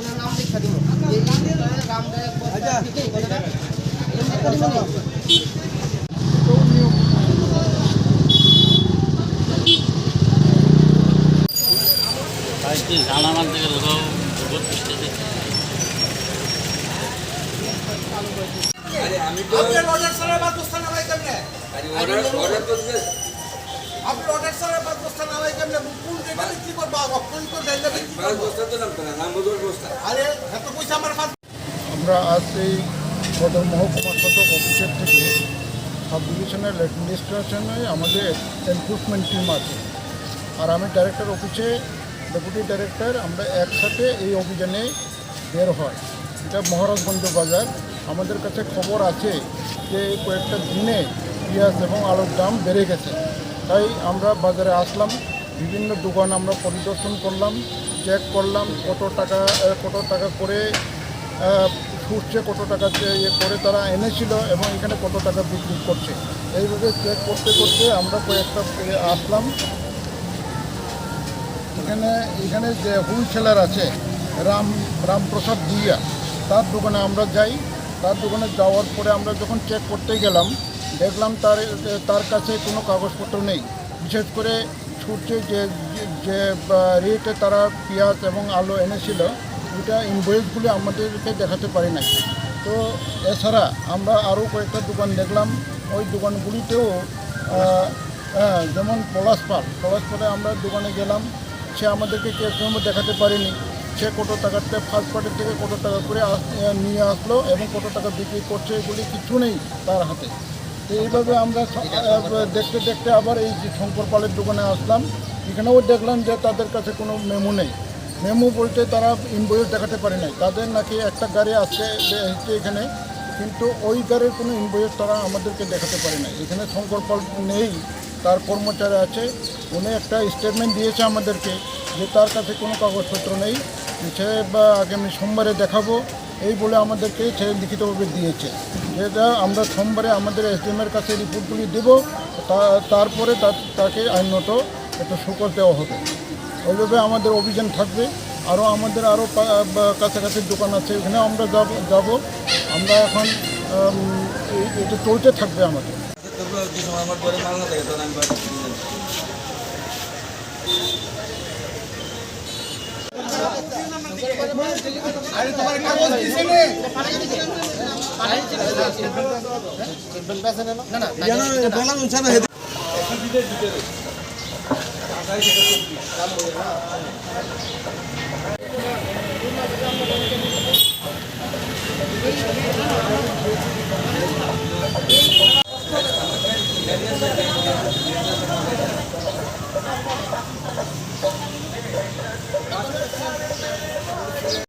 একজনের নাম লেখা দিব। এই রাম গায়ক বস্তা ঠিকই কথাটা এমনি লেখা দিব না কি ধানা মানতে গেলে তো বস্তা নামাই কেমনে আরে এত পয়সা আমার আজ এই সদর মহকুমা সদর অফিসের থেকে সাব ডিভিশনাল অ্যাডমিনিস্ট্রেশনে আমাদের এনফোর্সমেন্ট টিম আছে। আর আমি ডাইরেক্টর অফিসে ডেপুটি ডাইরেক্টর আমরা একসাথে এই অভিযানে বের হয়। এটা মহারাজগঞ্জ বাজার। আমাদের কাছে খবর আছে যে কয়েকটা দিনে পেঁয়াজ এবং আলুর দাম বেড়ে গেছে। তাই আমরা বাজারে আসলাম, বিভিন্ন দোকান আমরা পরিদর্শন করলাম চেক করলাম, কত টাকা কত টাকা করে ছুটছে কত টাকা ইয়ে করে তারা এনেছিল এবং এখানে কত টাকা বিক্রি করছে। এইভাবে চেক করতে করতে আমরা কয়েকটা আসলাম। এখানে এখানে যে হোলসেলার আছে, রাম, রামপ্রসাদ ভুইয়া, তার দোকানে আমরা যাই। তার দোকানে যাওয়ার পরে আমরা যখন চেক করতে গেলাম দেখলাম তার তার কাছে কোনো কাগজপত্র নেই। বিশেষ করে ছুটছে যে যে রেটে তারা পেঁয়াজ এবং আলু এনেছিল, ওইটা ইনভয়েসগুলি আমাদেরকে দেখাতে পারি নাই। তো এছাড়া আমরা আরও কয়েকটা দোকান দেখলাম। ওই দোকানগুলিতেও হ্যাঁ যেমন পলাশপাল পলাশপালে আমরা দোকানে গেলাম। সে আমাদেরকে ক্যাশ মেমো দেখাতে পারেনি। সে কত টাকাতে ফার্স্ট পার্টির থেকে কত টাকা করে নিয়ে আসলো এবং কত টাকা বিক্রি করছে এগুলি কিছু নেই তার হাতে। এইভাবে আমরা দেখতে দেখতে আবার এই যে শঙ্কর পালের দোকানে আসলাম। এখানেও দেখলাম যে তাদের কাছে কোনো মেমো নেই। মেমো বলতে তারা ইনভয়েস দেখাতে পারে নাই। তাদের নাকি একটা গাড়ি আছে এসছে এখানে, কিন্তু ওই গাড়ির কোনো ইনভয়েস তারা আমাদেরকে দেখাতে পারে নাই। এখানে শঙ্কর পাল নেই, তার কর্মচারী আছে। উনি একটা স্টেটমেন্ট দিয়েছে আমাদেরকে যে তার কাছে কোনো কাগজপত্র নেই। সে বা আগামী সোমবারে দেখাবো। এই বলে আমাদেরকে সে লিখিতভাবে দিয়েছে। যেটা আমরা সোমবারে আমাদের এসডিএমের কাছে রিপোর্টগুলি দেব। তারপরে তাকে আইনত একটা সুকর দেওয়া হবে। ওইভাবে আমাদের অভিযান থাকবে। আরও আমাদের আরও কাছাকাছি দোকান আছে এখানে আমরা যাব যাব। আমরা এখন এটা চলতে থাকবে আমাদের। আরে তোমার কাগজ দিছে নে, না না বলা যাচ্ছে না ভিতরে ভিতরে আগাই থেকে কাম হয়ে না। এই